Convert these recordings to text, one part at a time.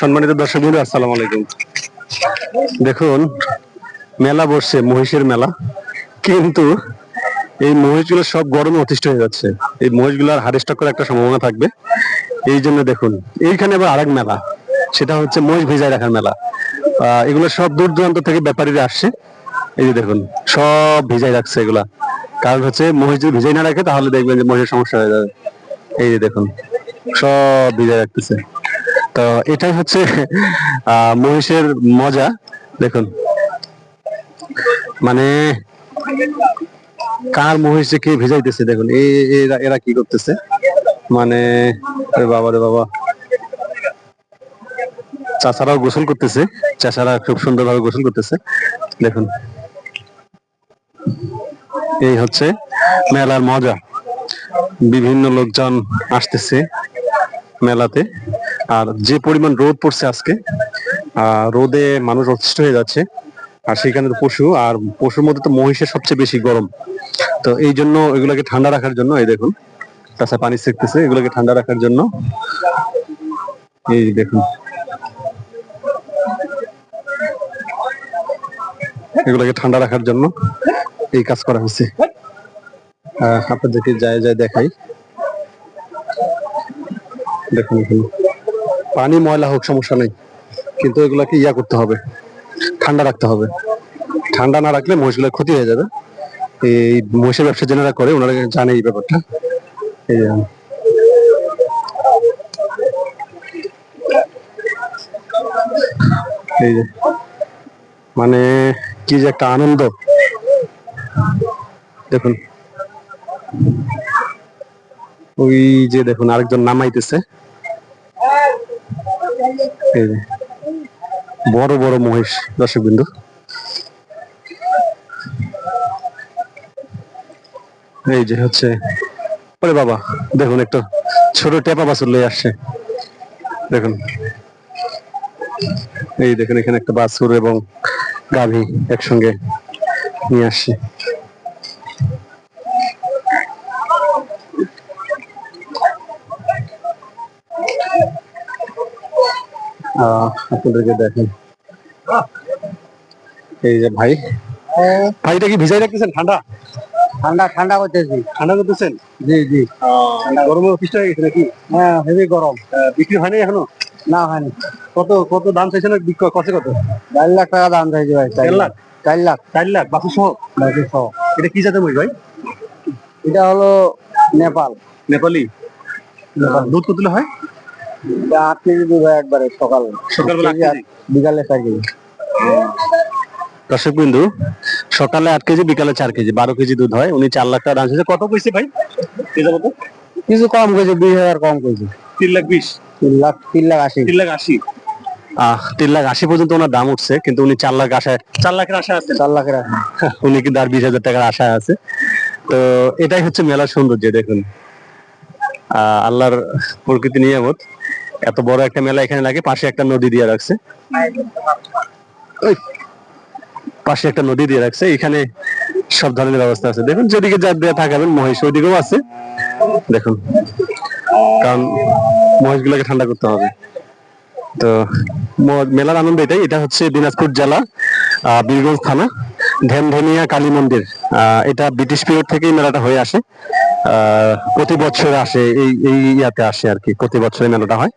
সম্মানিত দর্শক বন্ধু আসসালামু আলাইকুম। দেখুন, মেলা বসছে, মহিষের মেলা। কিন্তু এই মহিষগুলো সব গরমে অতিষ্ঠ হয়ে যাচ্ছে। এই মহিষগুলোর হাড় স্টক করার একটা সম্ভাবনা থাকবে। এই জন্য দেখুন, এইখানে আবার আরেক মেলা। সেটা হচ্ছে মহিষ ভেজায় রাখার মেলা। এগুলো সব দূর দূরান্ত থেকে ব্যাপারীরা আসছে। এই যে দেখুন, সব ভিজাই রাখছে এগুলা। কারণ হচ্ছে মহিষ যদি ভিজাই না রাখে, তাহলে দেখবেন যে মহিষের সমস্যা হয়ে যাবে। এই যে দেখুন, সব ভিজাই রাখতেছে। তো এটাই হচ্ছে মহিষের মজা। দেখুন। মানে কার মহিষ কে ভেজাইতেছে, দেখুন। এরা এরা কি করতেছে? মানে বাবা রে বাবা। চাচারাও গোসল করতেছে। চাচারা খুব সুন্দরভাবে গোসল করতেছে। দেখুন। এই হচ্ছে মেলার মজা। বিভিন্ন লোকজন আসতেছে মেলাতে। আর যে পরিমাণ রোদ পড়ছে আজকে রোদে মানুষ অতিষ্ঠ হয়ে যাচ্ছে। আর সেখানে তো পশু, আর পশুর মধ্যে তো মহিষের সবচেয়ে বেশি গরম। তো এই জন্য এগুলোকে ঠান্ডা রাখার জন্য, এই দেখুন, তাছাড়া পানি সেকতেছে এগুলোকে ঠান্ডা রাখার জন্য। এই দেখুন, এগুলোকে ঠান্ডা রাখার জন্য এই কাজ করা হচ্ছে। আপনাদেরকে যায় যায় দেখাই। দেখুন এখানে। পানি, ময়লা হোক, সমস্যা নেই। কিন্তু এগুলাকে ইয়া করতে হবে। ঠান্ডা রাখতে হবে। ঠান্ডা না রাখলে মহিষগুলোর ক্ষতি হয়ে যাবে। এই মহিষের ব্যবসা যেনারা করে, ওনারা জানে এই ব্যাপারটা। এই যে মানে কি যে একটা আনন্দ। দেখুন। ওই যে দেখুন, আরেকজন নামাইতেছে। বড় বড় মহিষ দর্শক বিন্দু এই যে হচ্ছে, ওরে বাবা, দেখুন একটা, ছোট টেপা বাছুর লয়ে আসছে। দেখুন। এই দেখুন এখানে একটা বাছুর এবং গাভী একসঙ্গে নিয়ে আসছে। আপনাদেরকে দেখেন। এই যে ভাই। ভাইটা কি ভিজাই রাখতেছেন? ঠান্ডা? ঠান্ডা ঠান্ডা করতেছি। ঠান্ডা করতেছেন? জি জি। গরমে অফিসটা হয়ে গেছে নাকি? হ্যাঁ হেভি গরম। বিক্রি হয়নি এখনও? না হয়নি। কত কত দাম চাইছেন কত কত? চার লাখ টাকা দাম চাইছি ভাই চার লাখ। চার লাখ। চার লাখ বাকি সহ বাকি সহ এটা কি জাতের মহিষ ভাই? এটা হলো নেপাল। নেপালি? দুধ কত হয়? আট কেজি দুধ হয় একবারে সকাল সকালবেলা আট কেজি বিকালে চার কেজি। দর্শক বিন্দু সকালে আট কেজি বিকালে চার কেজি বারো কেজি দুধ হয়। উনি চার লাখ টাকা দাম চাইছে কত কইছে ভাই? কিছু কম করেছে হাজার কম করেছে তিন লাখ বিশ। তিন লাখ তিন লাখ আশি। তিন লাখ আশি। আহ তিন লাখ আশি পর্যন্ত ওনার দাম উঠছে কিন্তু উনি চার লাখ আশায় চার লাখের আশা আছে চার লাখের আশি উনি কিন্তু আর বিশ হাজার টাকার আশায় আছে। তো এটাই হচ্ছে মেলার সৌন্দর্য দেখুন। আহ, আল্লাহর প্রকৃতি নিয়ামত। এত বড় একটা মেলা এখানে লাগে, পাশে একটা নদী দিয়ে রাখছে। পাশে একটা নদী দিয়ে রাখছে, এখানে সব ধরনের ব্যবস্থা আছে। দেখুন, যেদিকে যা দিয়ে থাকাবেন মহিষ ওইদিকেও আছে। দেখুন, কারণ মহিষগুলোকে ঠান্ডা করতে হবে। তো মেলার আনন্দ এটাই, এটা হচ্ছে দিনাজপুর জেলা বীরগঞ্জ থানা ধ্যানধনিয়া কালী মন্দির। এটা ব্রিটিশ পিরিয়ড থেকেই মেলাটা হয়ে আসে। প্রতি বছর আসে, এই এই ইয়াতে আসে আর কি, প্রতি বছর মেলাটা হয়।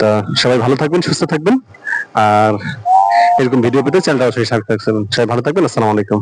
তো সবাই ভালো থাকবেন, সুস্থ থাকবেন। আর এরকম ভিডিও পেতে চ্যানেলটা অবশ্যই সাবস্ক্রাইব করবেন। সবাই ভালো থাকবেন, আসসালামু আলাইকুম।